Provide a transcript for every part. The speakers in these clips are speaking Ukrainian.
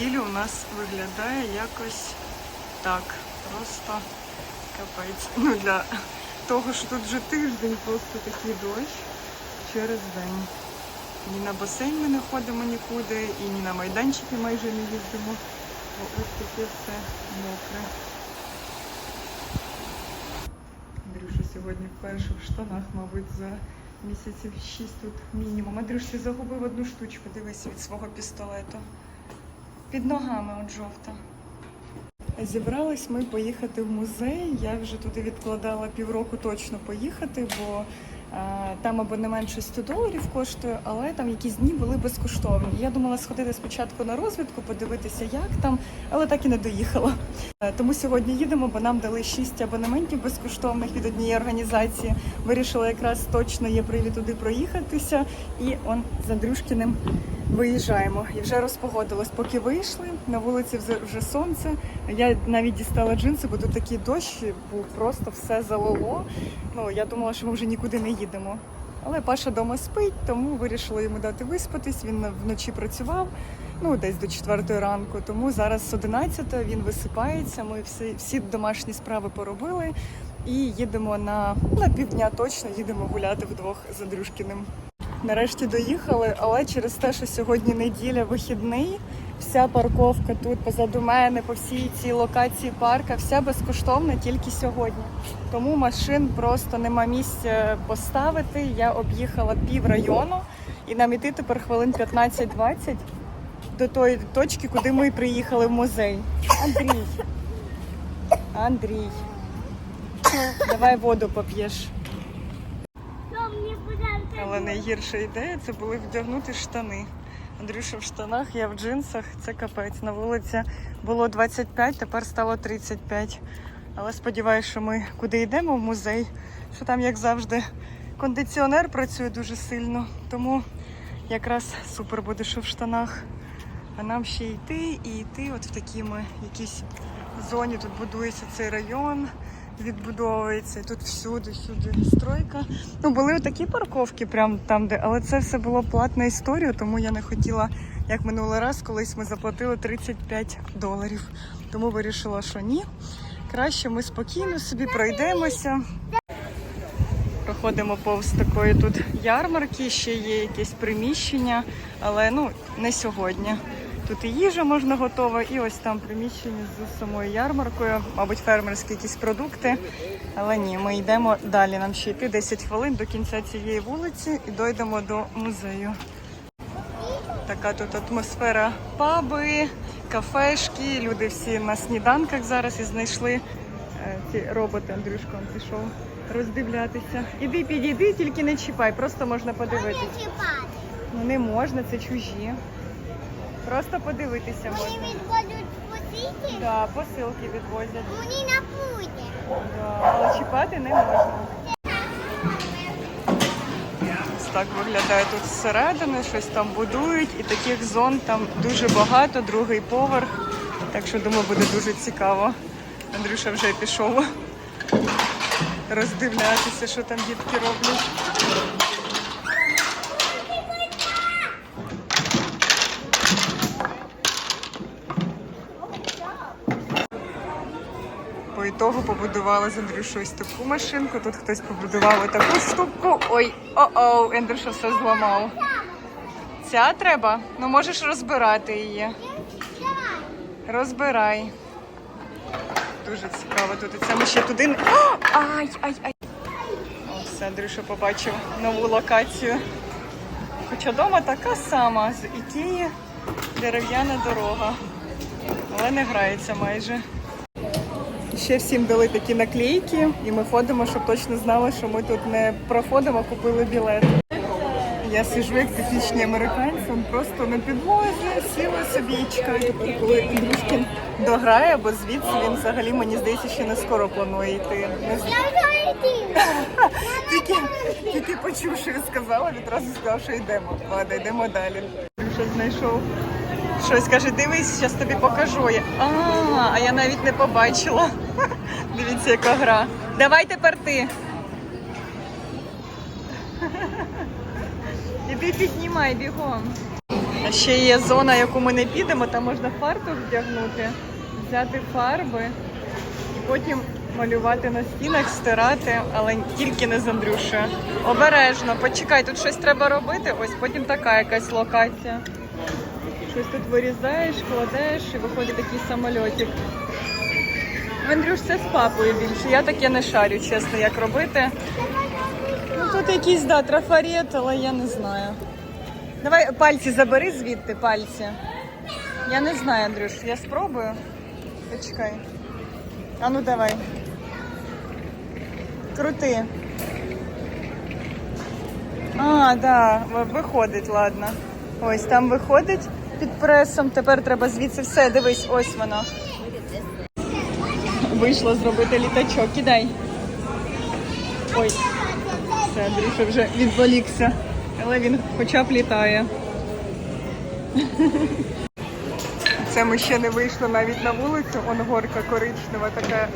неділю у нас виглядає якось так. Просто капець. Ну для того, що тут вже тиждень просто такий дощ через день. Ні на басейн ми не ходимо нікуди, і ні на майданчики майже не їздимо. Бо ось таке все мокре. Андрюша сьогодні вперше в штанах, мабуть, за місяців 6 тут мінімум. Андрюш, ти загубив одну штучку, дивись від свого пістолету. Під ногами от жовта. Зібрались ми поїхати в музей. Я вже туди відкладала півроку точно поїхати, бо е, там абонемент 600 доларів коштує, але там якісь дні були безкоштовні. Я думала сходити спочатку на розвідку, подивитися, як там, але так і не доїхала. Е, Тому сьогодні їдемо, бо нам дали 6 абонементів безкоштовних від однієї організації. Вирішила якраз точно є привід туди проїхатися. І он з Андрюшкіним виїжджаємо. І вже розпогодилось. Поки вийшли, на вулиці вже- сонце. Я навіть дістала джинси, бо тут такий дощ був, просто все залило. Ну, я думала, що ми вже нікуди не їдемо. Але Паша вдома спить, тому вирішила йому дати виспатись. Він вночі працював, ну десь до 4 ранку. Тому зараз з 11 він висипається. Ми всі, всі домашні справи поробили і їдемо на, на півдня точно їдемо гуляти вдвох з Андрюшкіним. Нарешті доїхали, але через те, що сьогодні неділя, вихідний, вся парковка тут позаду мене, по всій цій локації парка, вся безкоштовна тільки сьогодні. Тому машин просто нема місця поставити. Я об'їхала пів району і нам іти тепер хвилин 15-20 до тої точки, куди ми приїхали в музей. Андрій. Андрій. Давай воду поп'єш. Найгірша ідея це були вдягнути штани. Андрюша в штанах, я в джинсах, це капець. На вулиці було 25, тепер стало 35. Але сподіваюся, що ми куди йдемо в музей, що там, як завжди, кондиціонер працює дуже сильно. Тому якраз супер буде, що в штанах. А нам ще йти і йти от в такій ми якійсь зоні. Тут будується цей район, відбудовується. Тут всюди, всюди стройка. Ну, були такі парковки, прям там, де, але це все було платна історія, тому я не хотіла, як минулий раз, колись ми заплатили 35 доларів. Тому вирішила, що ні. Краще ми спокійно собі пройдемося. Проходимо повз такої тут ярмарки, ще є якесь приміщення, але ну не сьогодні. Тут і їжа можна готова, і ось там приміщення з самою ярмаркою, мабуть, фермерські якісь продукти. Але ні, ми йдемо далі. Нам ще йти 10 хвилин до кінця цієї вулиці і дойдемо до музею. Така тут атмосфера паби, кафешки. Люди всі на сніданках зараз і знайшли е, ці роботи. Андрюшко пішов роздивлятися. Іди, підійди, тільки не чіпай, просто можна подивитися. Ну не можна, це чужі. Просто подивитися Вони можна. відводять посіки, Да, посилки відвозять. вони на путі. Да, але чіпати не можна. Ось так виглядає тут зсередини, щось там будують, і таких зон там дуже багато, другий поверх. Так що думаю, буде дуже цікаво. Андрюша вже пішов роздивлятися, що там дітки роблять. По ітогу побудували з Андрюшою таку машинку. Тут хтось побудував таку штуку. Ой, о-оу, Андрюша все зламав. Ця треба? Ну можеш розбирати її. Розбирай. Дуже цікаво тут. Це ми ще туди. О, ай, ай, ай. О, все, Андрюша побачив нову локацію. Хоча дома така сама з Ікеї дерев'яна дорога. Але не грається майже. Ще всім дали такі наклейки, і ми ходимо, щоб точно знали, що ми тут не проходимо, а купили білет. Я сижу як типічні американці, он просто на підлозі, сіла собі і чекаю, коли Андрюшкін дограє, бо звідси він взагалі, мені здається, ще не скоро планує йти. Не з-. Тільки, тільки почув, що я сказала, відразу сказав, що йдемо. Ладно, йдемо далі. Щось знайшов. Щось каже, дивись, зараз тобі покажу. Я, а, а я навіть не побачила. Дивіться, яка гра. Давай тепер ти. Іди піднімай бігом. Ще є зона, яку ми не підемо, там можна фартух вдягнути, взяти фарби і потім малювати на стінах, стирати, але тільки не з Андрюшею. Обережно, почекай, тут щось треба робити. Ось потім така якась локація. Щось тут вирізаєш, кладеш і виходить такий самольотик. Андрюш, це з папою більше. Я таке не шарю, чесно, як робити. Ну тут якийсь, да, трафарет, але я не знаю. Давай пальці забери звідти, пальці. Я не знаю, Андрюш, я спробую. Почекай. А ну давай. Крути. А, да, виходить, ладно. Ось там виходить під пресом. Тепер треба звідси все. Дивись, ось воно. Вийшло зробити літачок. Кидай. Ой. Все, Андрюша вже відволікся. Але він хоча б літає. Це ми ще не вийшли навіть на вулицю. Он горка коричнева така.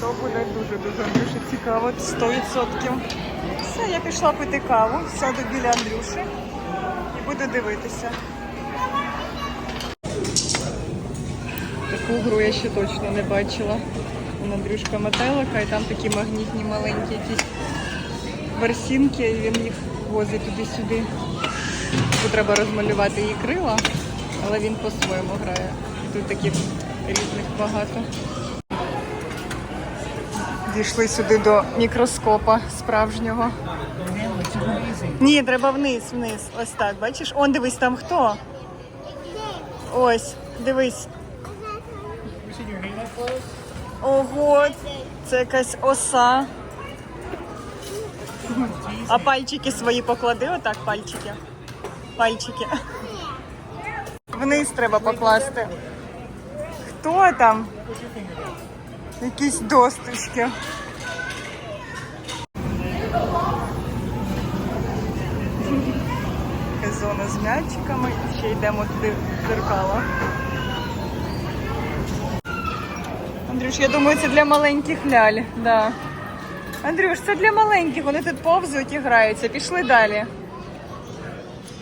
То буде дуже-дуже Андрюша цікаво. 100%. Все, я пішла пити каву, сяду біля Андрюші і буду дивитися. Таку гру я ще точно не бачила. Вон Андрюшка метелика і там такі магнітні маленькі якісь барсінки, і він їх возить туди-сюди. Треба розмалювати її крила, але він по-своєму грає. Тут таких різних багато. Дійшли сюди до мікроскопа справжнього. Ні, треба вниз, вниз. Ось так. Бачиш? Он дивись, там хто? Ось, дивись. Ого, це якась оса. А пальчики свої поклади, отак пальчики. Пальчики. Вниз треба покласти. Хто там? Якісь досточки. Зона з м'ячиками. Ще йдемо туди в дзеркало. Андрюш, я думаю, це для маленьких ляль. Да. Андрюш, це для маленьких. Вони тут повзуть і граються. Пішли далі.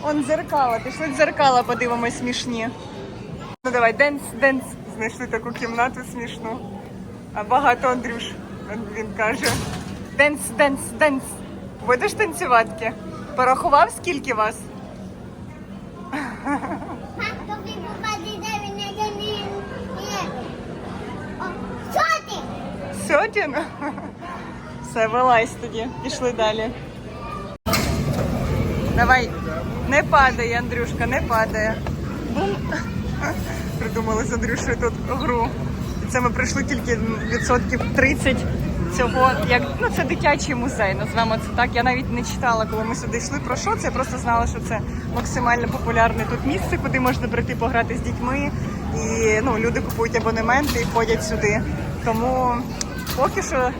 Он дзеркало, пішли дзеркало, подивимось смішні. Ну давай, денс, денс. Знайшли таку кімнату смішну. А багато Андрюш, він каже. Денс, денс, денс. Будеш танцювати? Порахував, скільки вас? Тобі попаде, де він не де він є. О, Що ти? Сотін? Все, вилазь тоді. Пішли далі. Давай, не падай, Андрюшка, не падає. Бум. Придумали з Андрюшею тут гру. І це ми прийшли тільки відсотків 30 цього, як ну це дитячий музей, назвемо це так. Я навіть не читала, коли ми сюди йшли про що це. Я просто знала, що це максимально популярне тут місце, куди можна прийти пограти з дітьми. І ну, люди купують абонементи і ходять сюди. Тому поки що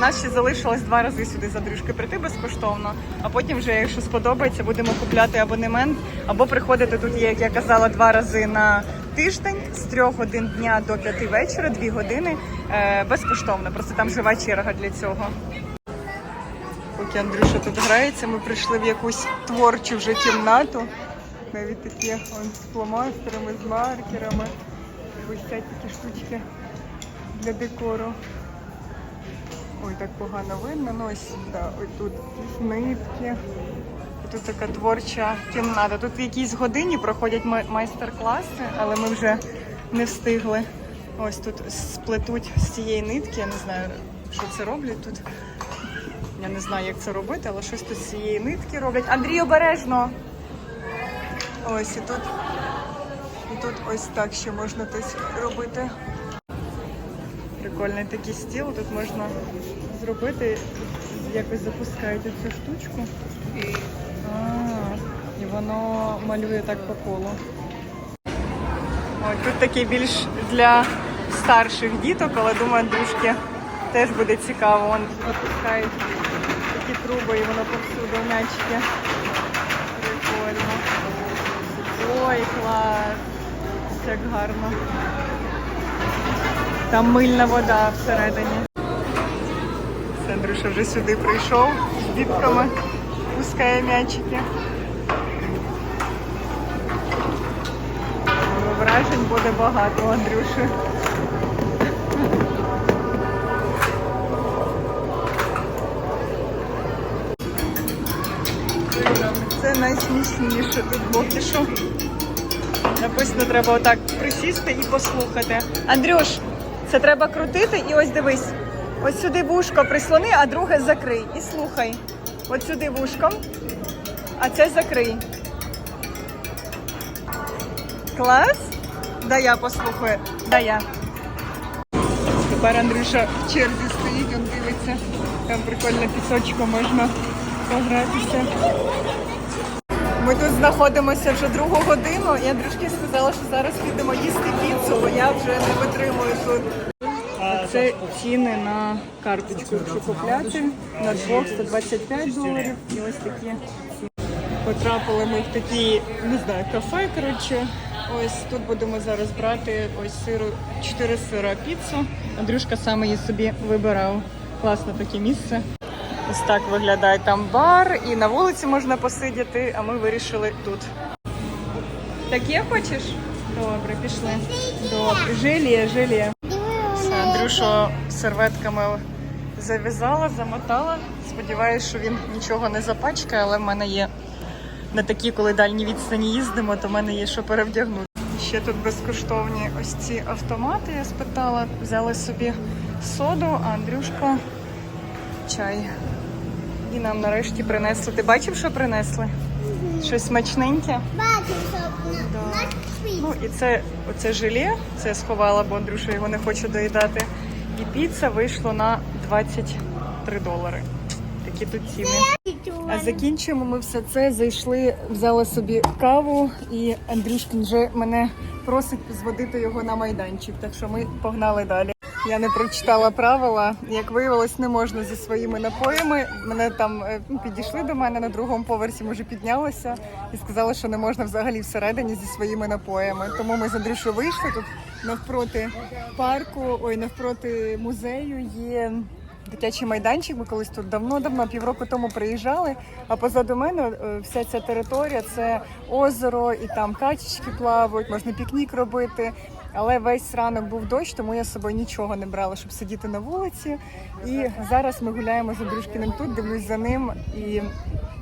нас ще залишилось два рази сюди за Андрюшки прийти безкоштовно. А потім, вже, якщо сподобається, будемо купляти абонемент або приходити тут, як я казала, два рази на тиждень з трьох годин дня до п'яти вечора, дві години е, безкоштовно. Просто там жива черга для цього. Поки Андрюша тут грається, ми прийшли в якусь творчу вже кімнату. Навіть такі он, з фломастерами, з маркерами. Висять такі штучки для декору. Ой, так погано видно. Ну ось да, ось тут нитки. Тут така творча кімната. Тут в якійсь годині проходять майстер-класи, але ми вже не встигли. Ось тут сплетуть з цієї нитки. Я не знаю, що це роблять тут. Я не знаю, як це робити, але щось тут з цієї нитки роблять. Андрій, обережно! Ось і тут. І тут ось так ще можна десь робити. Прикольний такий стіл. Тут можна зробити, якось запускають цю штучку. А, і воно малює так по колу. Ой, тут такий більш для старших діток, але думаю, Андрюшки теж буде цікаво. Вон запускають такі труби і воно повсюди м'ячики. Прикольно. Ой, клас! Як гарно. Там мильна вода всередині. Андрюша вже сюди прийшов з дітками, пускає м'ячики. вражень буде багато, у Андрюші. Це найсмішніше тут поки що. Написано, треба отак присісти і послухати. Андрюш, це треба крутити і ось дивись. Ось сюди вушко прислони, а друге закрий. І слухай. От сюди вушком, а це закрий. Клас? Да я послухаю. Да я. Тепер Андрюша в черзі стоїть, він дивиться. Там прикольно пісочком можна погратися. Ми тут знаходимося вже другу годину. Я Андрюшки сказала, що зараз підемо їсти піцу, бо я вже не витримую тут. Це ціни на карточку, якщо купляти на двох 125 доларів. І ось такі потрапили ми в такі, не знаю, кафе. Коротше, ось тут будемо зараз брати ось сиру, 4 сира піцу. Андрюшка саме її собі вибирав. Класне таке місце. Ось так виглядає там бар, і на вулиці можна посидіти, а ми вирішили тут. Таке хочеш? Добре, пішли. Добре. Желе, желе. Все, Андрюшу серветками зав'язала, замотала. Сподіваюсь, що він нічого не запачкає, але в мене є на такі, коли дальні відстані їздимо, то в мене є що перевдягнути. Ще тут безкоштовні ось ці автомати, я спитала. Взяли собі соду, а Андрюшка чай. І нам нарешті принесли. Ти бачив, що принесли? Щось смачненьке. Бачу, що. Ну і це оце желе, це сховала, бо Андрюша його не хоче доїдати. І піца вийшло на 23 долари. Такі тут ціни. А закінчуємо ми все це. Зайшли, взяли собі каву, і Андрюшкін вже мене просить зводити його на майданчик. Так що ми погнали далі. Я не прочитала правила. Як виявилось, не можна зі своїми напоями. Мене там е, ну, підійшли до мене на другому поверсі, може піднялися і сказали, що не можна взагалі всередині зі своїми напоями. Тому ми з Андрюшою вийшли тут навпроти парку, ой, навпроти музею є дитячий майданчик. Ми колись тут давно-давно, півроку тому приїжджали. А позаду мене е, вся ця територія це озеро, і там качечки плавають, можна пікнік робити. Але весь ранок був дощ, тому я з собою нічого не брала, щоб сидіти на вулиці. І зараз ми гуляємо з Андрюшкіним тут, дивлюсь за ним і.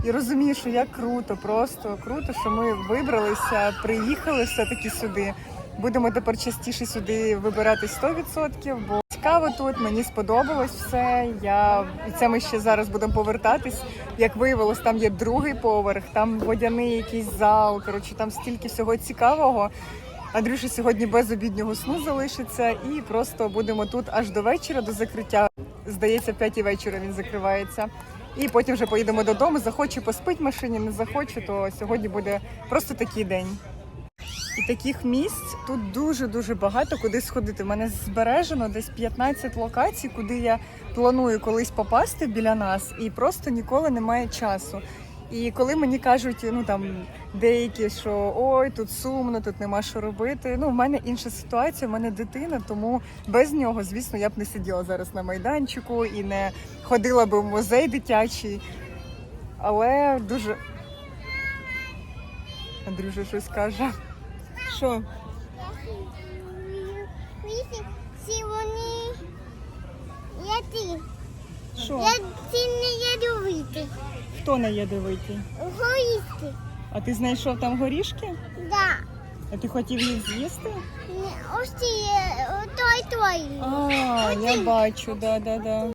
І розумію, що як круто, просто круто, що ми вибралися, приїхали все-таки сюди. Будемо тепер частіше сюди вибиратись 100%, бо цікаво тут, мені сподобалось все. Я і це ми ще зараз будемо повертатись. Як виявилось, там є другий поверх, там водяний якийсь зал. Коротше, там стільки всього цікавого. Андрюша сьогодні без обіднього сну залишиться, і просто будемо тут аж до вечора, до закриття. Здається, в п'ятій вечора він закривається. І потім вже поїдемо додому. Захочу поспить в машині, не захочу, то сьогодні буде просто такий день. І таких місць тут дуже дуже багато куди сходити. У мене збережено десь 15 локацій, куди я планую колись попасти біля нас, і просто ніколи немає часу. І коли мені кажуть, ну там деякі, що ой, тут сумно, тут нема що робити. Ну, в мене інша ситуація, в мене дитина, тому без нього, звісно, я б не сиділа зараз на майданчику і не ходила би в музей дитячий. Але дуже. Андрюша щось каже. Що? Я ти. Що? Я ці не ядовити. Хто не ядовитий? Гоїсти. А ти знайшов там горішки? Да. А ти хотів їх з'їсти? Не, Ось ці, той той. А, я бачу, да, да, да.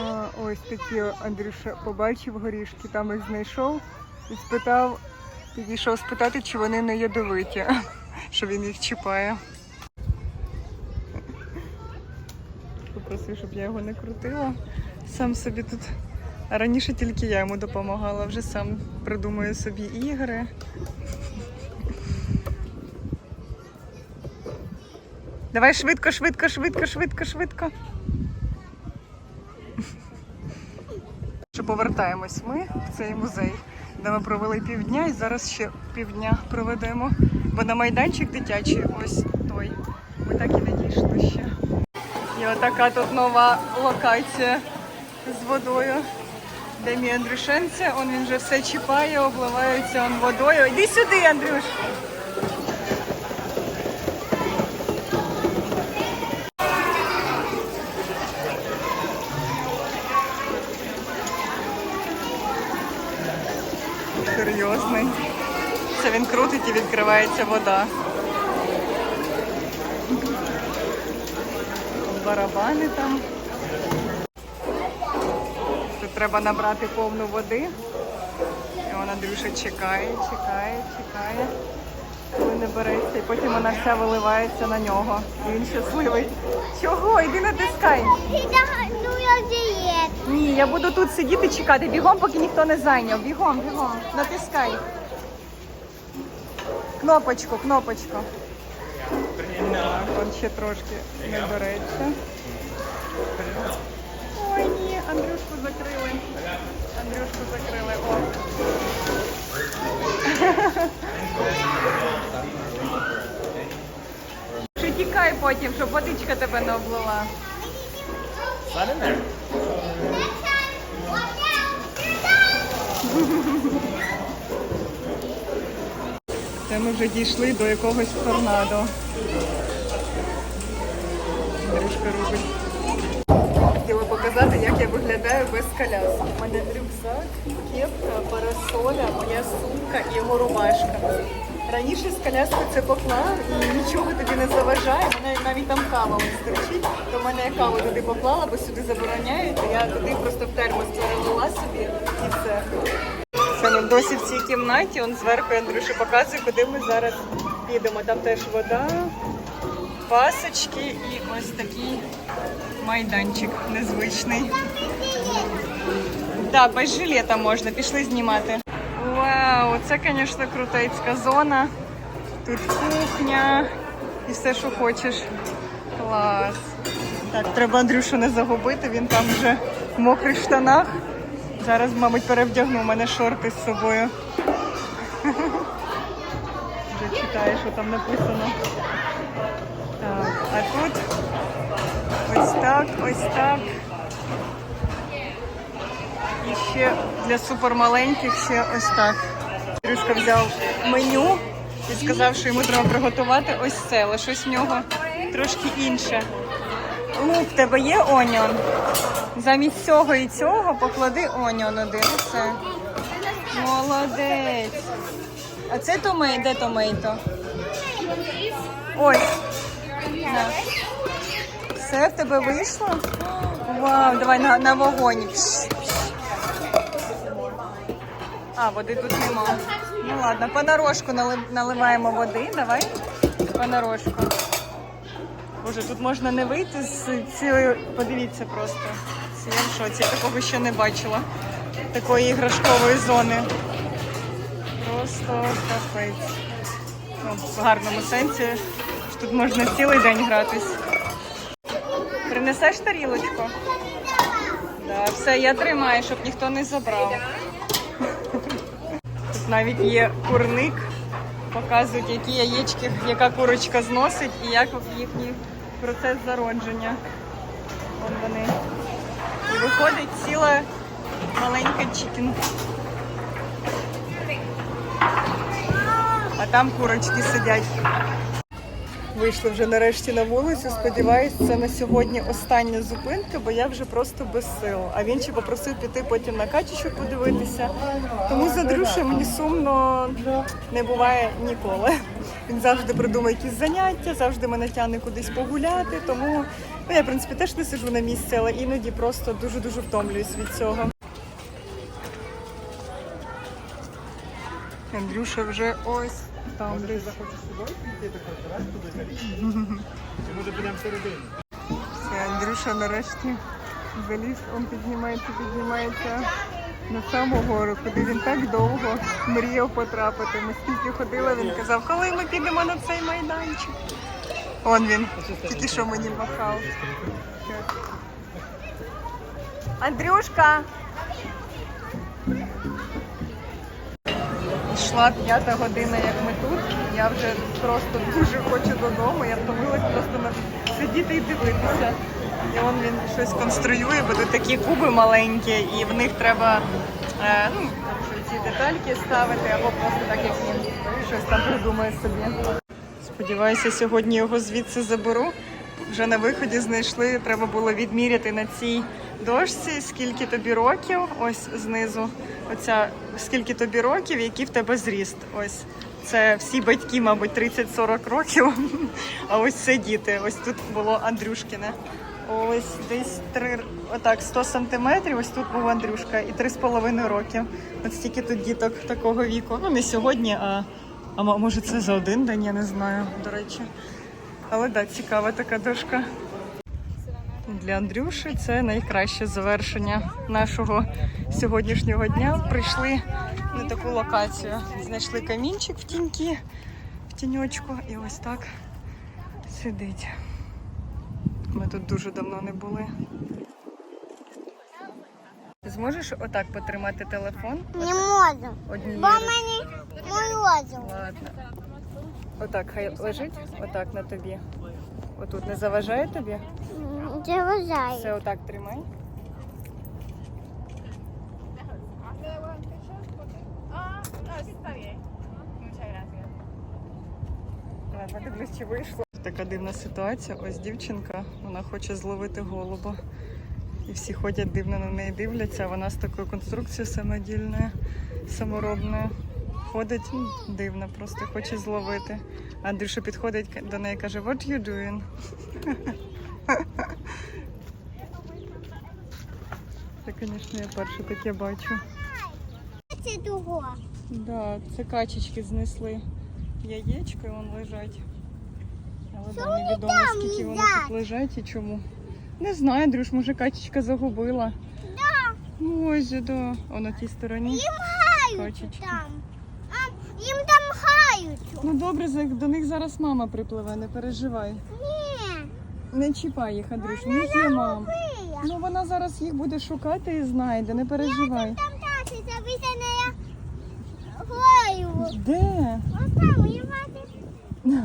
А, ось такі Андрюша побачив горішки, там їх знайшов і спитав, підійшов спитати, чи вони не ядовиті, що він їх чіпає. Попросив, щоб я його не крутила. Сам собі тут. Раніше тільки я йому допомагала, вже сам придумує собі ігри. Давай швидко, швидко, швидко, швидко, швидко. Що повертаємось ми в цей музей, де ми провели півдня і зараз ще півдня проведемо. Бо на майданчик дитячий ось той. Ми так і не дійшли ще. І отака тут нова локація з водою. Демі Андрюшенця, он він вже все чіпає, обливається он водою. Йди сюди, Андрюш! Серйозний. Це він крутить і відкривається вода. Барабани там. Треба набрати повну води. І вона Андрюша чекає, чекає, чекає, коли не береться. І потім вона вся виливається на нього. І він щасливий. Чого? Іди натискай. Ну, я дієт. Ні, я буду тут сидіти чекати. Бігом, поки ніхто не зайняв. Бігом, бігом. Натискай. Кнопочку, кнопочку. Так, он ще трошки не береться. Закрили. Андрюшку закрили. О. Ще тікай потім, щоб водичка тебе не облила. Це ми вже дійшли до якогось торнадо. Андрюшка робить. Показати, як я виглядаю без коляски. У мене рюкзак, кепка, парасоля, моя сумка і його рубашка. Раніше з коляскою це поклав і нічого тобі не заважає. Мене навіть там кава ось стерчить, то мене я каву туди поклала, бо сюди забороняють. Я туди просто в термос перелила собі і все. Це ми досі в цій кімнаті, он зверху Андрюша показує, куди ми зараз підемо. Там теж вода, пасочки і ось такий майданчик незвичний. Так, без жилета можна, пішли знімати. Вау, це, звісно, крутецька зона. Тут кухня і все, що хочеш. Клас. Так, треба Андрюшу не загубити, він там вже в мокрих штанах. Зараз, мабуть, перевдягну, у мене шорти з собою. Вже читаю, що там написано. А тут ось так, ось так. І ще для супермаленьких ще ось так. Трюшка взяв меню і сказав, що йому треба приготувати ось це, але щось в нього трошки інше. Лук, в тебе є оніон? Замість цього і цього поклади оніон один. Все. Молодець. А це томей, де томейто? Ось. На. Все в тебе вийшло? Вау, давай на, на вогонь. А, води тут нема. Ну ладно, понарошку нали- наливаємо води. Давай. Понарошку. Боже, тут можна не вийти з цієї. Подивіться просто. Це я в шоці. Я такого ще не бачила. Такої іграшкової зони. Просто капець. Ну, в гарному сенсі. Тут можна цілий день гратись. Принесеш тарілочку? Да, все, я тримаю, щоб ніхто не забрав. Тут навіть є курник. Показують, які яєчки, яка курочка зносить і як їхній процес зародження. Вон вони. І виходить ціла маленька чікен. А там курочки сидять. Вийшли вже нарешті на вулицю. Сподіваюсь, це на сьогодні остання зупинка, бо я вже просто без сил. А він ще попросив піти потім на качечок подивитися. Тому за Андрюша мені сумно не буває ніколи. Він завжди придумує якісь заняття, завжди мене тягне кудись погуляти. Тому ну, я в принципі теж не сиджу на місці, але іноді просто дуже дуже втомлююсь від цього. Андрюша вже ось там десь. Чи може підемо всередину? Все, Андрюша нарешті заліз, он піднімається, піднімається на саму гору, куди він так довго мріяв потрапити. Ми скільки ходили, він казав, коли ми підемо на цей майданчик. Он він, тільки що мені махав. Андрюшка! Йшла п'ята година, як ми тут. Я вже просто дуже хочу додому. Я втомилась просто на сидіти і дивитися. І он він щось конструює, бо тут такі куби маленькі, і в них треба е, ну, ці детальки ставити, або просто так, як він щось там придумає собі. Сподіваюся, сьогодні його звідси заберу. Вже на виході знайшли, треба було відміряти на цій дошці, скільки тобі років, ось знизу. Оця скільки тобі років, який в тебе зріст. Ось це всі батьки, мабуть, 30-40 років. А ось це діти. Ось тут було Андрюшкине. Ось десь три, отак, 100 сантиметрів. Ось тут був Андрюшка і 3,5 роки. От стільки тут діток такого віку. Ну не сьогодні, а, а може це за один день, я не знаю, до речі. Але да, цікава така дошка. Для Андрюші це найкраще завершення нашого сьогоднішнього дня. Прийшли на таку локацію. Знайшли камінчик в тіньки, в тіньочку, і ось так сидить. Ми тут дуже давно не були. Ти зможеш отак потримати телефон? Не можу. Однією. Бо мені морозиво. Ладно. Отак хай лежить, отак на тобі. Отут не заважає тобі? Це вважає. Все отак тримай. Ладно, дивлюсь, чи вийшло. Така дивна ситуація. Ось дівчинка, вона хоче зловити голуба. І всі ходять дивно на неї дивляться, а вона з такою конструкцією самодільною, саморобною. Ходить дивно, просто хоче зловити. Андрюша підходить до неї і каже, What you doing? Це, звісно, я перше таке бачу. Це того. Да, це качечки знесли яєчко і вон лежать. Але да, невідомо, скільки вони тут лежать і чому. Не знаю, Андрюш, може качечка загубила. Да. Може, да. А на тій стороні. Качечки. там. Хають. Ну добре, за- до них зараз мама припливе, не переживай. Ні. Не чіпай їх, Андрюш, в них є мама. Пия. Ну вона зараз їх буде шукати і знайде, не переживай. Там тати я гою. Де? Ось там, я.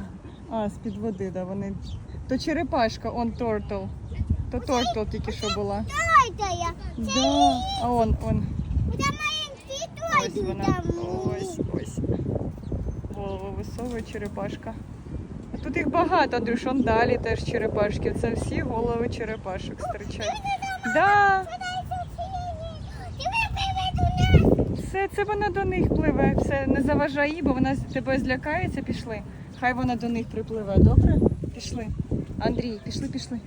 А, з-під води, да, вони. То черепашка, он тортл. То тортл тільки що була. Дайте я. Да. А он, он. Там маленький Ось той вона. там. Ось. Голову висовує черепашка. А тут їх багато, Андрюш, он далі теж черепашки. Це всі голови черепашок стирчать. Да, все, це вона до них пливе. Все, не заважай їй, бо вона тебе злякається, пішли. Хай вона до них припливе, добре? Пішли. Андрій, пішли, пішли.